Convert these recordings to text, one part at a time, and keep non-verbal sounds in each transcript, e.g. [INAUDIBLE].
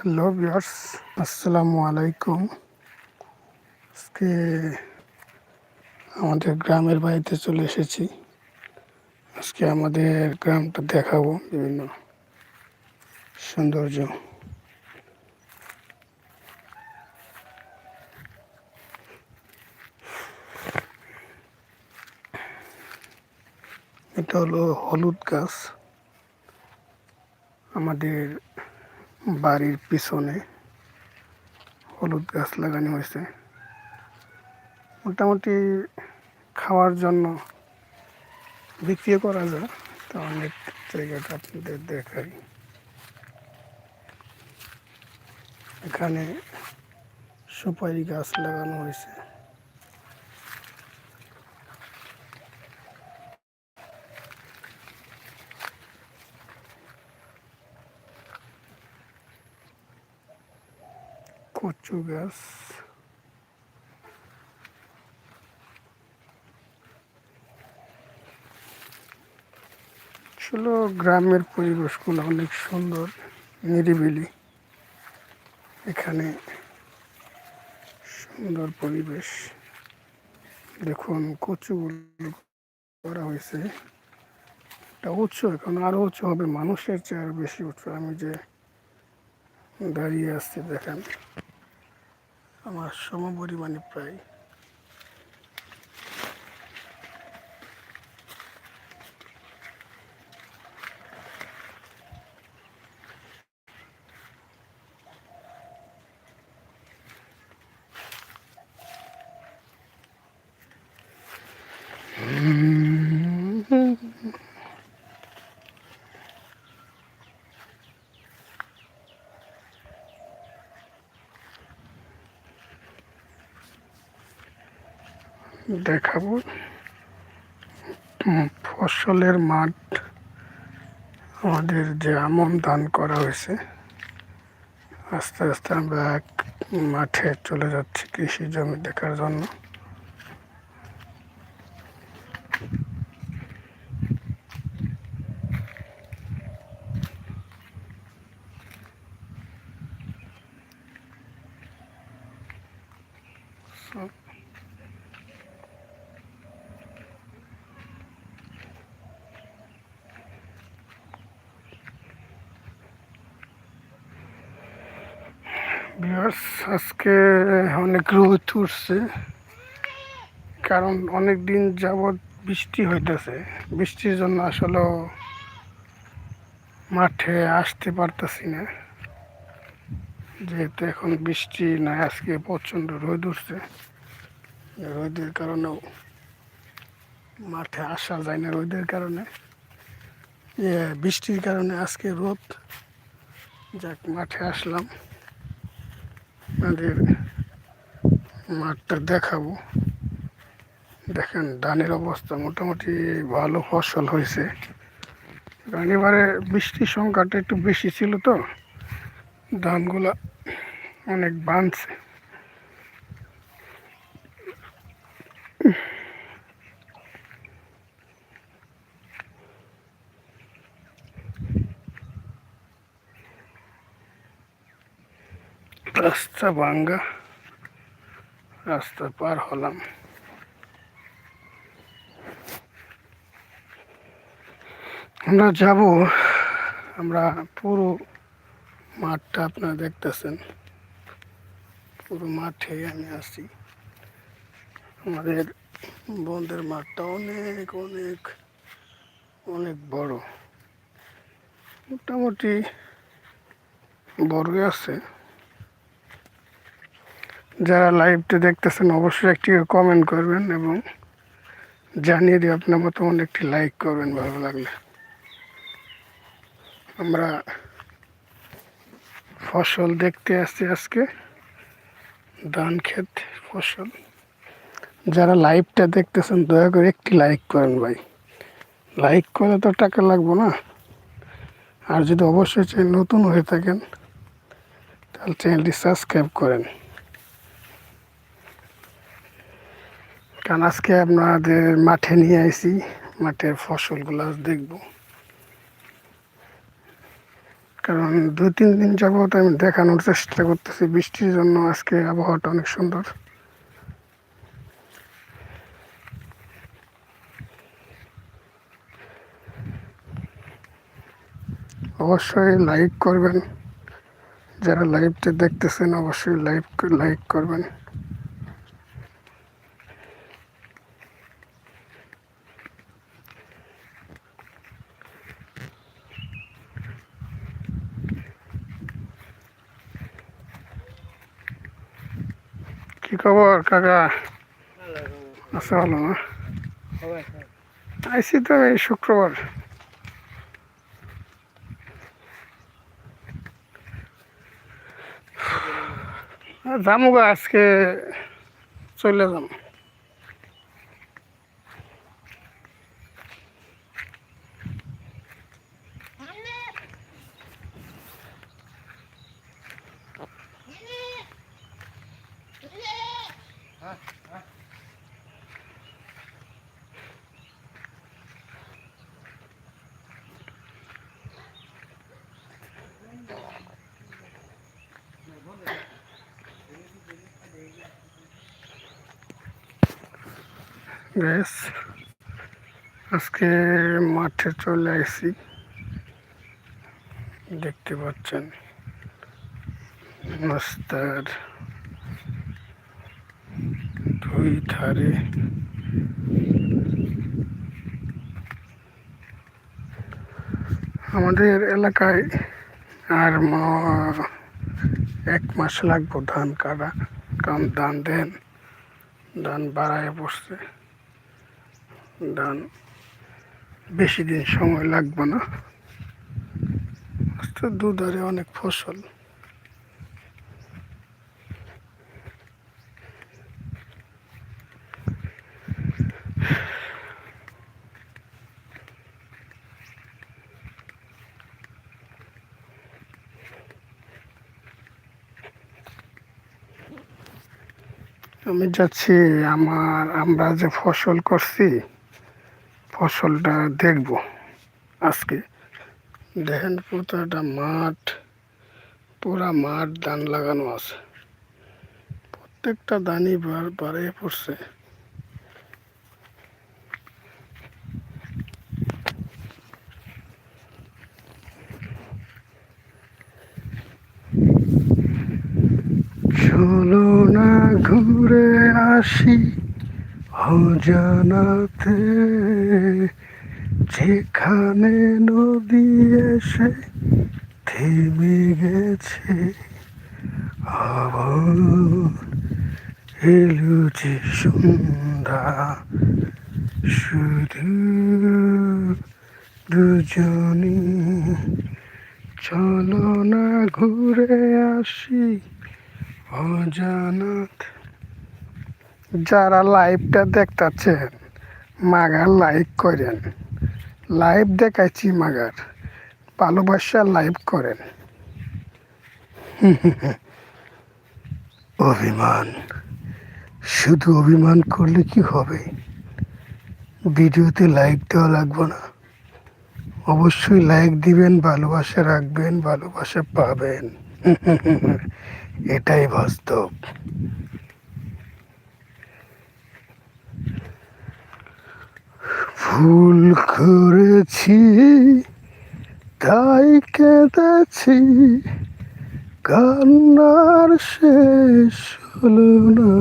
Hello viewers, আসসালামু আলাইকুম। আজকে আমাদের গ্রামের বাড়িতে চলে এসেছি। আজকে আমাদের গ্রামটা দেখাবো বিভিন্ন সৌন্দর্য। এটা হলো হলুদ গাছ। আমাদের বাড়ির পিছনে হলুদ গাছ লাগানো হয়েছে। মোটামুটি খাওয়ার জন্য বিক্রি করা যায়, তো অনেক জায়গাটা আপনাদের দেখাই। এখানে সুপারি গাছ লাগানো হয়েছে। কচু গাছ আসলে গ্রামের পরিবেশগুলো অনেক সুন্দর, নিরিবিলি। এখানে সুন্দর পরিবেশ। দেখুন, কচুগুলো করা হয়েছে। এটা উঁচু, এখন আরও উঁচু হবে। মানুষের চেয়ে বেশি উঁচু। আমি যে দাঁড়িয়ে আসছি দেখেন। আমার সমপরিমাণে প্রায় দেখাবো। ফসলের মাঠ আমাদের যে আমন দান করা হয়েছে, আস্তে আস্তে আমরা এক মাঠে চলে যাচ্ছি কৃষি জমি দেখার জন্য। আজকে অনেক রোদ উঠছে। কারণ অনেক দিন যাবৎ বৃষ্টি হইতেছে। বৃষ্টির জন্য আসলে মাঠে আসতে পারতেছি না। যেহেতু এখন বৃষ্টি নাই, আজকে প্রচণ্ড রোদ উঠছে। রোদের কারণেও মাঠে আসা যায় না রোদের কারণে। বৃষ্টির কারণে আজকে রোদ। যাক, মাঠে আসলাম। আপনাদের মাঠটা দেখাবো। দেখেন, ধানের অবস্থা মোটামুটি ভালো ফসল হয়েছে। কারণ এবারে বৃষ্টির সংখ্যাটা একটু বেশি ছিল তো। ধানগুলা অনেক বাঁধছে রাস্তা ভাঙ্গা রাস্তা পার হলাম। আমরা যাব, আমরা পুরো মাঠটা আপনারা দেখতেছেন। পুরো মাঠে আমি আছি। আমাদের বন্ধের মাঠটা অনেক অনেক অনেক বড়। মোটামুটি বড়ই আছে। যারা লাইভটা দেখতেছেন, অবশ্যই একটি কমেন্ট করবেন এবং জানিয়ে দিয়ে আপনার মতামত একটি লাইক করবেন ভালো লাগলে। আমরা ফসল দেখতে আসছি আজকে, ধান ক্ষেত ফসল। যারা লাইভটা দেখতেছেন, দয়া করে একটি লাইক করেন ভাই। লাইক করে তো টাকা লাগবো না। আর যদি অবশ্যই চ্যানেল নতুন হয়ে থাকেন, তাহলে চ্যানেলটি সাবস্ক্রাইব করেন। কারণ আজকে আপনাদের মাঠে নিয়ে আইছি, মাঠের ফসলগুলো দেখব। কারণ দু তিন দিন যাবত আমি দেখানোর চেষ্টা করতেছি, বৃষ্টির জন্য আজকে আবহাওয়াটা অনেক সুন্দর। অবশ্যই লাইক করবেন। যারা লাইভটা দেখতেছেন, অবশ্যই লাইভ লাইক করবেন। কি খবর কাকা? আছে ভালো না। আইসি তো এই শুক্রবার। যাব আজকে চলে যাম। গ্যাস আজকে মাঠে চলে আসি দেখতে পাচ্ছেন, রাস্তার দুই ধারে আমাদের এলাকায় আর এক মাস লাগবো ধান কাটা। কারণ ধান দেন, ধান বাড়ায় পড়ছে ধান বেশি দিন সময় লাগবে না। তো দুধারে অনেক ফসল। আমি যাচ্ছি আমার, আমরা যে ফসল করছি ফসলটা দেখব। আজকে দেখেন পুরোটা মাঠ পুরা মাঠ ধান লাগানো আছে। প্রত্যেকটা ধানই বার- পড়ছে। চলো না ঘুরে আসি। অজানাতে যেখানে নদী এসে থেমে গেছে, আবার এলো যে শুধু দুজনই। চলো না ঘুরে আসি অজানাত যারা লাইভটা দেখতেছেন, মাগার লাইক করেন। লাইভ দেখাইছি মাগার, ভালোবাসা লাইভ করেন। [LAUGHS] অভিমান, শুধু অভিমান করলে কি হবে? ভিডিওতে লাইক দেওয়া লাগবে না। অবশ্যই লাইক দিবেন, ভালোবাসা রাখবেন, ভালোবাসা পাবেন। [LAUGHS] এটাই বাস্তব। ভুল করেছি, তাই কেঁদেছি। কান্নার শেষ হলো না।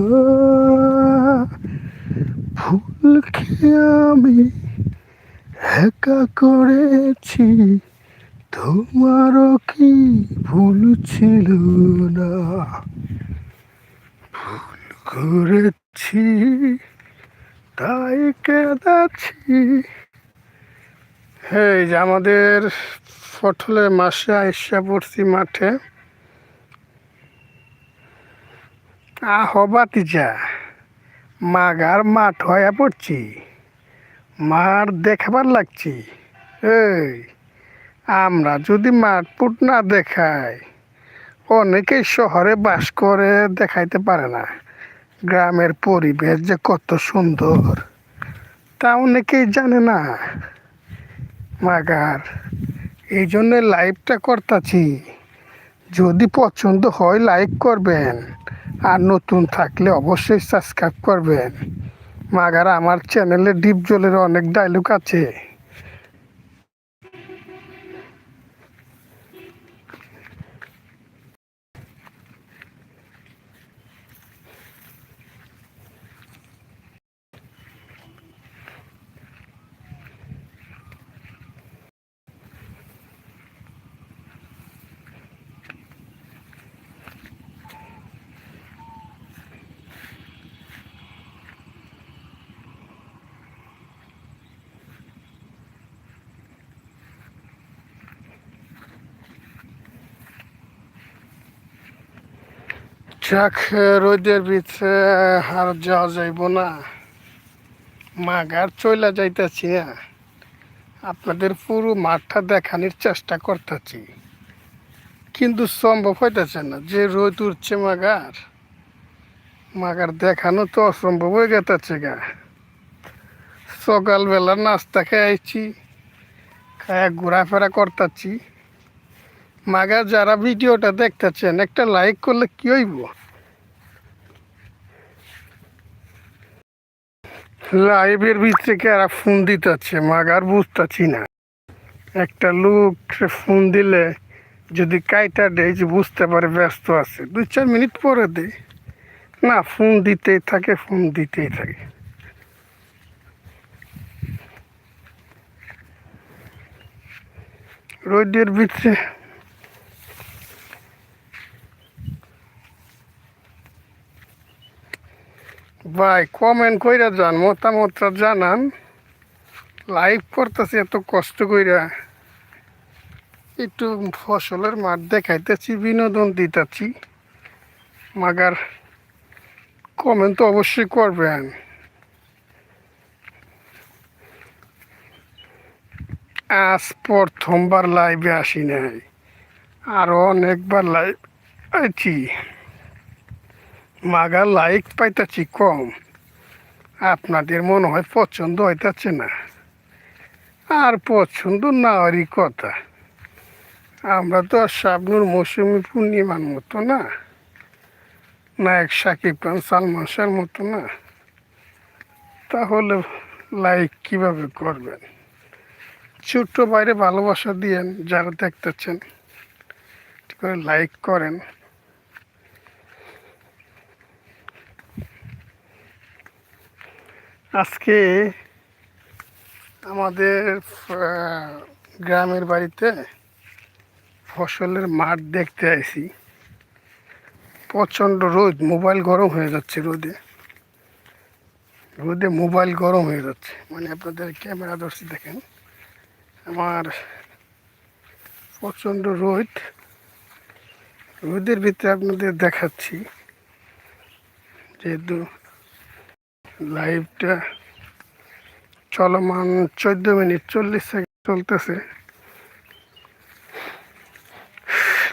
ভুল খেয়ে আমি একা করেছি? তোমারও কি ভুল ছিল না? ভুল করেছি। তাই কেঁদেছি এই যে আমাদের ফটলের মাসে আইসা পড়ছি মাঠে। আ আহ বাতিজা মাগার মাঠ হয়ে পড়ছি। মাঠ দেখাবার লাগছি। এই, আমরা যদি মাঠ পুট না দেখাই, অনেকেই শহরে বাস করে দেখাইতে পারে না। গ্রামের পরিবেশ যে কত সুন্দর। তা অনেকেই জানে না। মাগার, এই জন্য লাইভটা করতেছি। যদি পছন্দ হয় লাইক করবেন, আর নতুন থাকলে অবশ্যই সাবস্ক্রাইব করবেন। মাগার, আমার চ্যানেলে ডিপ জলের অনেক ডায়লগ আছে। যাক, রোদের ভিতরে আর যাওয়া যাইব না। মাগার চইলা যাইতেছি আপনাদের পুরো মাঠটা দেখানোর চেষ্টা করতেছি। কিন্তু সম্ভব হইতেছে না, যে রোদ উঠছে মাগার মাগার দেখানো তো অসম্ভব হয়ে গেছে গা। সকালবেলা নাস্তা খাইছি, খায়া ঘোরাফেরা করতেছি। মাগা যারা ভিডিওটা দেখতেছেন, একটা লাইক করলে কি হইব? লাইভের ভিতরে কারা ফোন দিতেছে? মাগার বুঝতেছি না। একটা লোক ফোন দিলে যদি কাইটা দেয় যে বুঝতে পারে ব্যস্ত আছে, দুই চার মিনিট পরে দে না ফোন দিতেই থাকে ফোন দিতেই থাকে। রোদের ভিতরে ভাই কমেন্ট কইরা যান, মতামতটা জানান। লাইভ করতেছি, এত কষ্ট কইরা। একটু ফসলের মাঠ দেখাইতেছি, বিনোদন দিতেছি। মাগার কমেন্ট তো অবশ্যই করবেন। আজ প্রথমবার লাইভে আসি নাই। আরও অনেকবার লাইভ আছি মাগা লাইক পাইতেছি কম। আপনাদের মনে হয় পছন্দ হইতেছে না। আর পছন্দ না হওয়ারই কথা। আমরা তো আর শাবনুর মৌসুমি পূর্ণিমার মতো না। নায়ক সাকিব খান, সালমান শাহর মতো না। তাহলে লাইক কীভাবে করবেন? ছোট্ট বাইরে ভালোবাসা দিয়েন, যারা দেখতেছেন। করে লাইক করেন। আজকে আমাদের গ্রামের বাড়িতে ফসলের মাঠ দেখতে আইছি। প্রচণ্ড রোদ, মোবাইল গরম হয়ে যাচ্ছে রোদে। রোদে মোবাইল গরম হয়ে যাচ্ছে। মানে আপনাদের ক্যামেরা ধরছি, দেখেন। আমার প্রচণ্ড রোদ। রোদের ভিতরে আপনাদের দেখাচ্ছি যেহেতু লাইভটা চলমান চোদ্দ মিনিট চল্লিশ সেকেন্ড চলতেছে।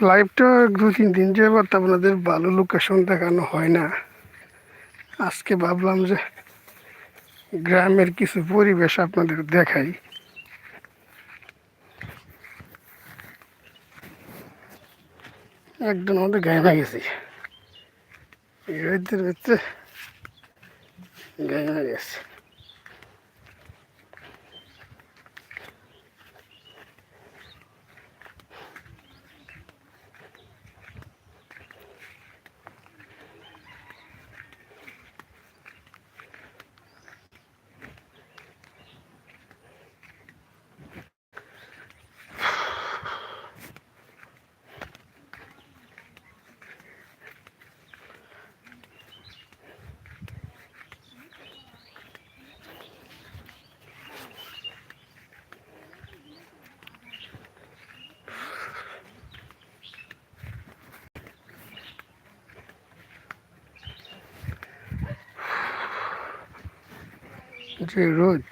লাইভটা দু তিন দিন যাবত আপনাদের ভালো লোকেশন দেখানো হয় না। আজকে ভাবলাম যে গ্রামের কিছু পরিবেশ আপনাদের দেখাই। একদম আমাদের গায়ে গেছি এই রোদের ভিতরে গায়ে গেছে যে রোদ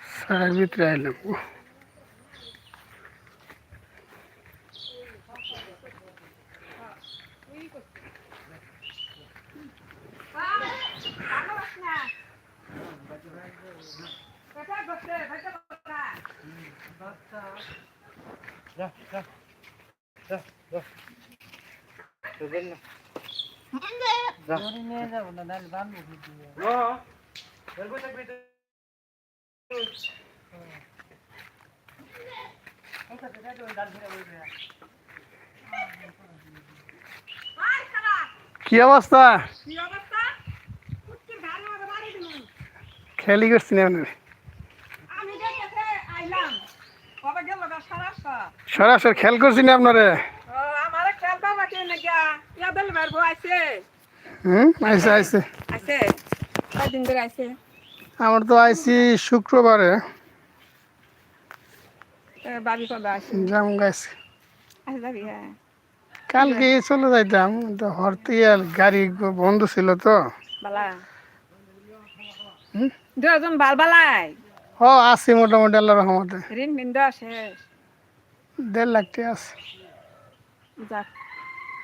সারার ভিতরে আইলাম না কি অবস্থা? খেলি করছি সরাসরি খেল করছি না আপনারে? আইসে আইসে। আছে কয়দিন ধরে আছে আমার তো আইসি শুক্রবারে। বাবি কবে আছে জাম যাবি হ্যাঁ। কালকে চলে যাইতাম তো হরতে গাড়ি বন্ধ ছিল তো। বালা। দুজন বাল বালাই। ও আছি মোটামুটি আল্লাহ রহমতে। ঋণ দেড় লাখ টাকা আছে। যাক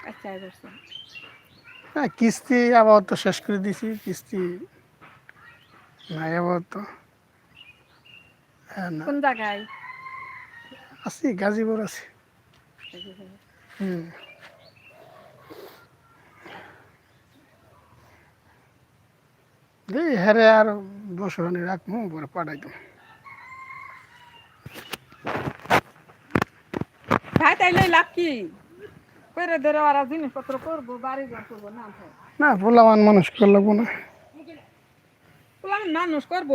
আচ্ছা হ্যাঁ কিস্তি আবার তো শেষ করে দিছি কিস্তি নাই আবার তো। হ্যাঁ না। কোন জায়গায় আছি গাজীপুর আছি। হুম। হ্যারে আর বছর রাখব পরে পাঠাই দেবো ভাই তাইলে লাভ কি? করে ধরে ওরা জিনিসপত্র করব বাড়ি ঘর করব না মানুষ করে লাগবো না তোমার মানুষ করব।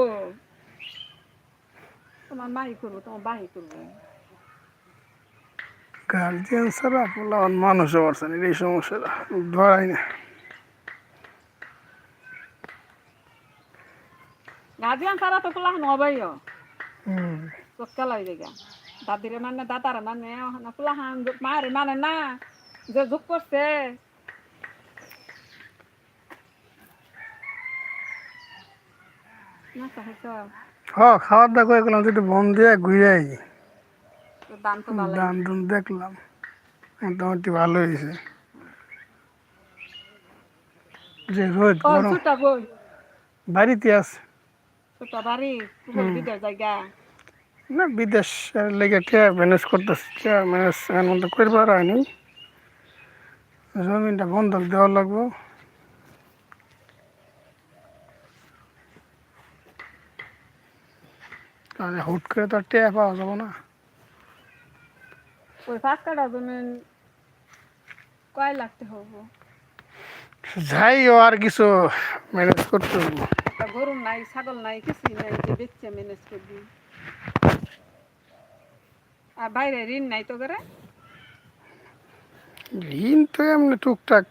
তোমার মাই করব তোমার বাহি করব। গার্জিয়ান ছাড়া মানুষও পারছে না এই সমস্যাটা ধরাই না। গার্জিয়ান ছাড়া তো পোলা হবাইও হুম। চক্কা লাই দেখা। দাদিরে মানে দাদারে মানে না পোলা মারে মানে না যে যুগ করছে। চাহিছ দাওয়া করে গেলাম যদি বন দিয়ে ঘুরে আই দাম তো দান দুন দেখলাম মোটামুটি ভালো হয়েছে। যে রোদ গরম। বাড়িতে আছে। না বিদেশ লেগে কে ম্যানেজ করতেছে কে ম্যানেজ এর মধ্যে করবার হয়নি। বন্ধক দেওয়া লাগবো। তাহলে হুট করে তো টেয়া পাওয়া যাব না। ওই পাঁচ কাটা জমি কয় লাগতে হব? যাইও আর কিছু ম্যানেজ করতে হব। গরু নাই ছাগল নাই কিছুই নাই যে বেচছে ম্যানেজ করবি আর বাইরে ঋণ নাই তো করে ঋণ তো এমনি টুকটাক